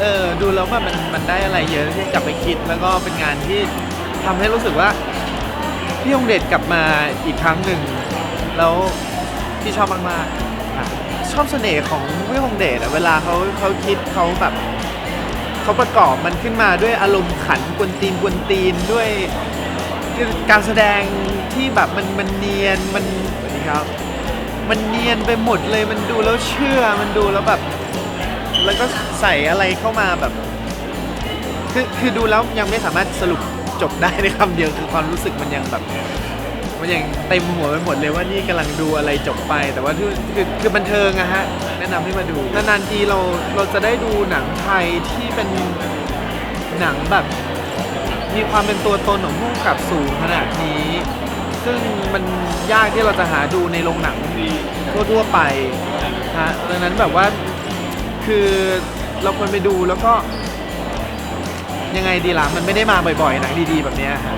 เออดูแล้วแบบมันมันได้อะไรเยอะที่กลับไปคิดแล้วก็เป็นงานที่ทำให้รู้สึกว่าพี่ยงเดชกลับมาอีกครั้งหนึ่ง แล้วพี่ชอบมากๆอะชอบเสน่ห์ของพี่ยงเดชอะเวลาเขาเขาคิดเขาแบบเขาประกอบมันขึ้นมาด้วยอารมณ์ขันกวนตีนกวนตีนด้วยการแสดงที่แบบมันมันเนียนมันสวัสดีครับ มันเนียนไปหมดเลยมันดูแล้วเชื่อมันดูแล้วแบบ แล้วก็ใส่อะไรเข้ามาแบบ คือคือดูแล้วยังไม่สามารถสรุปจบได้ในคำเดียวคือความรู้สึกมันยังแบบ มันยังเต็มหัวไปหมดเลยว่านี่กำลังดูอะไรจบไป แต่ว่าคือคือคือบันเทิงอะฮะ แนะนำให้มาดู นานๆทีเราเราจะได้ดูหนังไทยที่เป็นหนังแบบ มีความเป็นตัวตนของผู้กำกับสูงขนาดนี้ ซึ่งมันยากที่เราจะหาดูในโรงหนังทั่วๆไปฮะดังนั้นแบบว่า คือเราควรไปดูแล้วก็ ยังไงดีล่ะ มันไม่ได้มาบ่อยๆหนังดีๆแบบเนี้ยฮะ